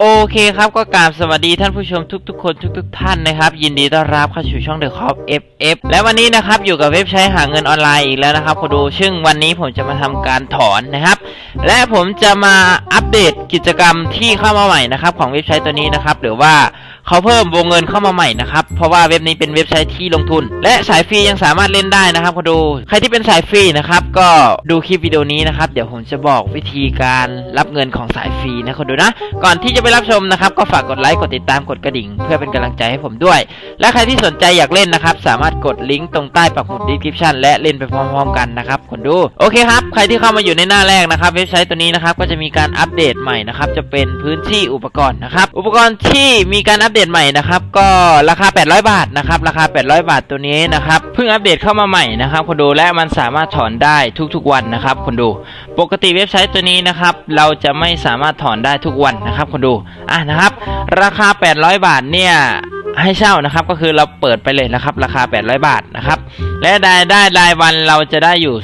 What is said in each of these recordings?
โอเคครับก็กราบสวัสดีท่านผู้ชมทุกๆ คนทุก ๆ ท่านนะครับ ยินดีต้อนรับเข้าสู่ช่อง The Cop FF และวันนี้นะครับอยู่กับเว็บใช้หาเงินออนไลน์อีกแล้วนะครับคุณดูซึ่งวันนี้ผมจะมาทำการถอนนะครับ และผมจะมาอัปเดตกิจกรรมที่เข้ามาใหม่นะครับของเว็บใช้ตัวนี้นะครับหรือว่า เขาเพิ่มวงเงินเข้ามาใหม่นะครับ เพราะว่าเว็บนี้เป็นเว็บไซต์ที่ลงทุน และสายฟรียังสามารถเล่นได้นะครับคุณดู ใครที่เป็นสายฟรีนะครับ ก็ดูคลิปวิดีโอนี้นะครับ เดี๋ยวผมจะบอกวิธีการรับเงินของสายฟรีนะคุณดูนะ ก่อนที่จะไปรับชมนะครับ ก็ฝากกดไลค์ กดติดตาม กดกระดิ่ง เพื่อเป็นกำลังใจให้ผมด้วย และใครที่สนใจอยากเล่นนะครับ สามารถกดลิงก์ตรงใต้ปักหมุดดีสคริปชันและเล่นไปพร้อมๆ กันนะครับคนดู โอเคครับ ใครที่เข้ามาอยู่ในหน้าแรกนะครับ เว็บไซต์ตัวนี้นะครับ ก็จะมีการอัปเดตใหม่นะครับ จะเป็นพื้นที่อุปกรณ์นะครับ อุปกรณ์ที่มีการอัปเดตใหม่นะครับ ก็ราคา 800 บาทนะครับ ราคา 800 บาทตัวนี้นะครับ เพิ่งอัปเดตเข้ามาใหม่นะครับคนดูและมันสามารถถอนได้ทุกๆวันนะครับคนดู ปกติเว็บไซต์ตัวนี้นะครับ เราจะไม่สามารถถอนได้ทุกวันนะครับคนดูอะนะครับ ราคา 800 บาทเนี่ยให้เช่านะครับก็คือเราเปิดไปเลยนะครับ ราคา 800 บาทนะครับ และรายได้รายวันเราจะได้อยู่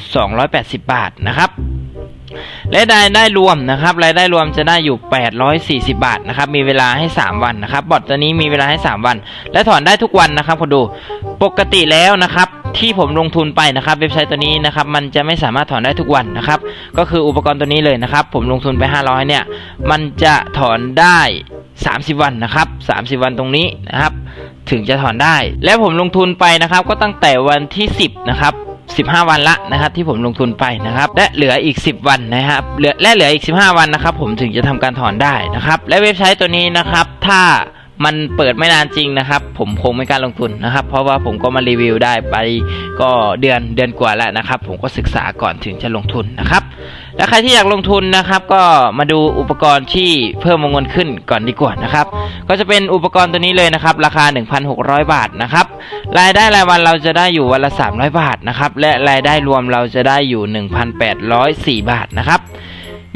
280 บาทนะครับ รายได้รวมนะครับรายได้รวมจะได้อยู่ 840 บาทนะครับมีเวลาให้ 3 วันนะครับบอทตัวนี้มีเวลาให้ 3 วัน และถอนได้ทุกวันนะครับคนดูปกติแล้วนะครับที่ผมลงทุนไปนะครับเว็บไซต์ตัวนี้นะครับมันจะไม่สามารถถอนได้ทุกวันนะครับก็คืออุปกรณ์ตัวนี้เลยนะครับผมลงทุนไป 500 เนี่ยมันจะถอนได้ 30 วันนะครับ30 วันตรงนี้นะครับถึงจะถอนได้ และผมลงทุนไปนะครับก็ตั้งแต่วันที่ 10นะครับ 15 วันละนะครับที่ผมลงทุนไปนะครับและเหลืออีก 10 วันนะครับเหลือและเหลืออีก 15 วันนะครับผมถึงจะทำการถอนได้นะครับและเว็บไซต์ตัวนี้นะครับถ้ามันเปิดไม่นานจริงนะครับ ผมคงไม่การลงทุนนะครับ เพราะว่าผมก็มารีวิวได้ไปก็เดือนเดือนกว่าแล้วนะครับ ผมก็ศึกษาก่อนถึงจะลงทุนนะครับ และใครที่อยากลงทุนนะครับก็มาดูอุปกรณ์ที่เพิ่มวงเงินขึ้นก่อนดีกว่านะครับก็จะเป็นอุปกรณ์ตัวนี้เลยนะครับราคา 1,600 บาทนะครับรายได้รายวันเราจะได้อยู่วันละ 300 บาทนะครับและรายได้รวมเราจะได้อยู่ 1,804 บาทนะครับ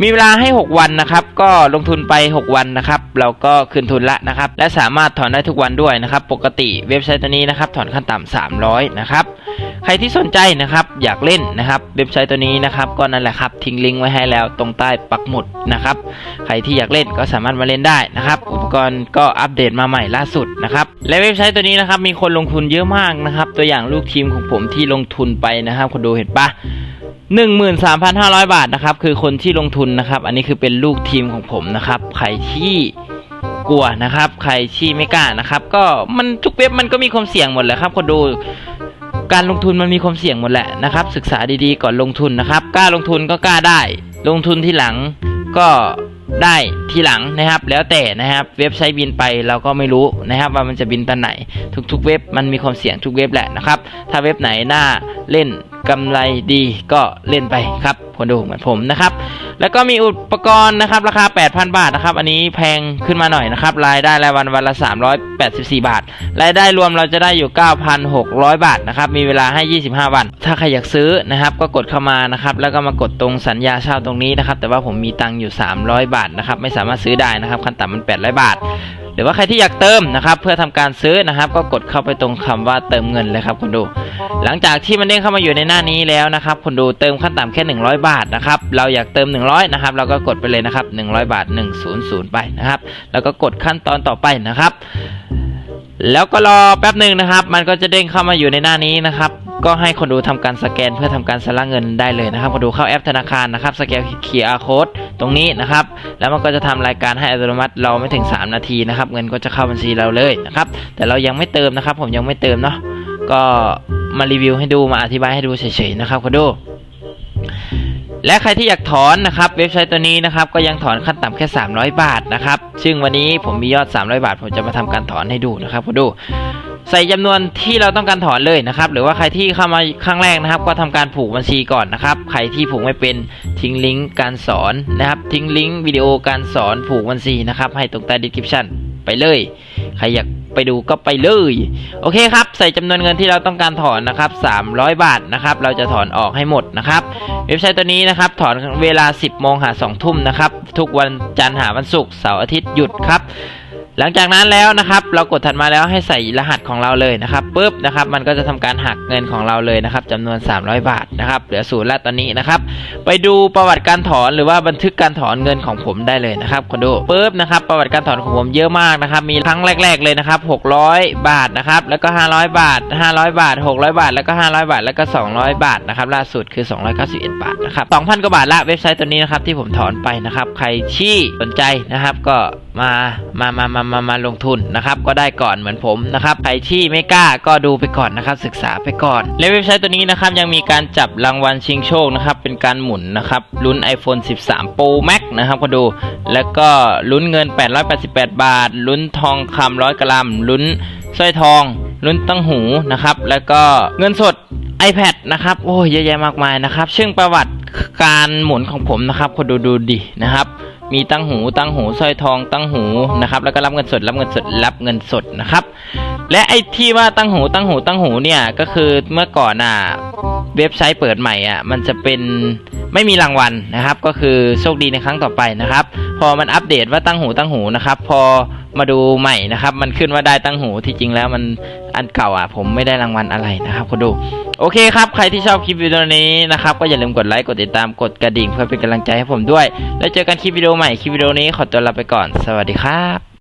มีเวลาให้ 6 วันนะครับ ก็ลงทุนไป 6 วันนะครับ เราก็คืนทุนละนะครับ และสามารถถอนได้ทุกวันด้วยนะครับ ปกติเว็บไซต์ตัวนี้นะครับ ถอนขั้นต่ำ300 นะครับ ใครที่สนใจนะครับอยากเล่นนะครับเว็บไซต์ตัวนี้นะครับก็นั่นแหละครับทิ้งลิงก์ไว้ให้แล้วตรงใต้ปักหมุดนะครับใครที่อยากเล่นก็สามารถมาเล่นได้นะครับอุปกรณ์ก็อัปเดตมาใหม่ล่าสุดนะครับและเว็บไซต์ตัวนี้นะครับมีคนลงทุนเยอะมากนะครับตัวอย่างลูกทีมของผมที่ลงทุนไปนะครับคุณดูเห็นปะ13,500 บาทนะครับคือคนที่ลงทุนนะครับ อันนี้คือเป็นลูกทีมของผมนะครับ ใครที่กลัวนะครับ ใครที่ไม่กล้านะครับ ก็มันทุกเว็บมันก็มีความเสี่ยงหมดแหละครับคนดู การลงทุนมันมีความเสี่ยงหมดแหละนะครับ ศึกษาดีๆก่อนลงทุนนะครับ กล้าลงทุนก็กล้าได้ ลงทุนทีหลังก็ได้ทีหลังนะครับ แล้วแต่นะครับเว็บไซต์บินไปเราก็ไม่รู้นะครับ ว่ามันจะบินตอนไหน ทุกๆ เว็บมันมีความเสี่ยงทุกเว็บแหละนะครับ ถ้าเว็บไหนน่าเล่น กำไรดีก็เล่นไปครับคนดูเหมือนผมนะครับ แล้วก็มีอุปกรณ์นะครับ ราคา 8,000 บาทนะครับ อันนี้แพงขึ้นมาหน่อยนะครับ รายได้รายวันวันละ 384 บาท รายได้รวมเราจะได้อยู่ 9,600 บาทนะครับ มีเวลาให้ 25 วัน ถ้าใครอยากซื้อนะครับ ก็กดเข้ามานะครับ แล้วก็มากดตรงสัญญาเช่าตรงนี้นะครับ แต่ว่าผมมีตังค์อยู่ 300 บาทนะครับ ไม่สามารถซื้อได้นะครับ ขั้นต่ำมัน 800 บาทหรือว่าใครที่อยากเติมนะครับ เพื่อทำการซื้อนะครับ ก็กดเข้าไปตรงคำว่าเติมเงินเลยครับคุณดู หลังจากที่มันเด้งเข้ามาอยู่ในหน้านี้แล้วนะครับคุณดูเติมขั้นต่ำแค่ 100 บาทนะครับเราอยากเติม 100นะครับเราก็กดไปเลยนะครับ 100 บาท 100 ไปนะครับ แล้วก็กดขั้นตอนต่อไปนะครับ แล้วก็รอแป๊บหนึ่งนะครับ มันก็จะเด้งเข้ามาอยู่ในหน้านี้นะครับก็ให้คนดูทำการสแกนเพื่อทำการสละเงินได้เลยนะครับคนดูเข้าแอปธนาคารนะครับสแกน QR code ตรงนี้นะครับ แล้วมันก็จะทำรายการให้อัตโนมัติเราไม่ถึง 3 นาทีนะครับ เงินก็จะเข้าบัญชีเราเลยนะครับ แต่เรายังไม่เติมนะครับ ผมยังไม่เติมเนาะก็ มารีวิวให้ดูมาอธิบายให้ดูเฉยๆนะครับคุณดู และใครที่อยากถอนนะครับ เว็บไซต์ตัวนี้นะครับ ก็ยังถอนขั้นต่ำแค่ 300 บาทนะครับ ซึ่งวันนี้ผมมียอด 300 บาท ผมจะมาทำการถอนให้ดูนะครับคุณดูใส่จำนวนที่เราต้องการถอนเลยนะครับ หรือว่าใครที่เข้ามาครั้งแรกนะครับ ก็ทำการผูกบัญชีก่อนนะครับ ใครที่ผูกไม่เป็นทิ้งลิงก์การสอนนะครับ ทิ้งลิงก์วิดีโอการสอนผูกบัญชีนะครับ ให้ตรงใต้ description ไปเลย ใครอยาก ไปดูก็ไปเลย โอเคครับ ใส่จำนวนเงินที่เราต้องการถอนนะครับ 300 บาทนะครับ เราจะถอนออกให้หมดนะครับ เว็บไซต์ตัวนี้นะครับ ถอนเวลา 10โมงหา2ทุ่มนะครับ ทุกวันจันทร์หาวันศุกร์เสาร์อาทิตย์หยุดครับ หลังจากนั้นแล้วนะครับ เรากดถัดมาแล้วให้ใส่รหัสของเราเลยนะครับปุ๊บนะครับมันก็จะทำการหักเงินของเราเลยนะครับจำนวน 300 บาทนะครับเหลือศูนย์ล้วตอนนี้นะครับ ไปดูประวัติการถอนหรือว่าบันทึกการถอนเงินของผมได้เลยนะครับคนดูปุ๊บนะครับ ประวัติการถอนของผมเยอะมากนะครับ มีครั้งแรก ๆเลยนะครับ 600 บาทนะครับแล้วก็ 500 บาท 500 บาท 600 บาท แล้วก็ 500 บาท แล้วก็ 200 บาทนะครับล่าสุดคือ 291 บาทนะครับ2,000กว่าบาทละเว็บไซต์ตัวนี้นะครับที่ผมถอนไปนะครับใครที่สนใจนะครับก็ มามามามามามาลงทุนนะครับ ก็ได้ก่อนเหมือนผมนะครับใครที่ไม่กล้าก็ดูไปก่อนนะครับ ศึกษาไปก่อน และเว็บไซต์ตัวนี้นะครับยังมีการจับรางวัลชิงโชคนะครับ เป็นการหมุนนะครับลุ้น iPhone 13 Pro Max นะครับก็ดู แล้วก็ลุ้นเงิน 888 บาท ลุ้นทองคำร้อยกรัมลุ้นสร้อยทอง ลุ้นตั้งหูนะครับ แล้วก็เงินสด iPad นะครับ โอ้ยเยอะแยะมากมายนะครับ ซึ่งประวัติการหมุนของผมนะครับคนดูดูดินะครับ มีตั้งหู ตั้งหูสร้อยทองตั้งหูนะครับ แล้วก็รับเงินสดรับเงินสดรับเงินสดนะครับ และไอ้ที่ว่าตั้งหูตั้งหูตั้งหูเนี่ยก็คือเมื่อก่อนอะเว็บไซต์เปิดใหม่อะมันจะเป็นไม่มีรางวัลนะครับ ก็คือโชคดีในครั้งต่อไปนะครับ อมันอัปเดตว่าตั้งหูตั้งหูนะครับ พอมาดูใหม่นะครับ มันขึ้นว่าได้ตั้งหูที่จริงแล้วมันอันเก่าอะ ผมไม่ได้รางวัลอะไรนะครับคุณดู โอเคครับ ใครที่ชอบคลิปวิดีโอนี้นะครับ ก็อย่าลืมกดไลค์กดติดตามกดกระดิ่งเพื่อเป็นกำลังใจให้ผมด้วย แล้วเจอกันคลิปวิดีโอใหม่คลิปวิดีโอนี้ขอตัวลาไปก่อน สวัสดีครับ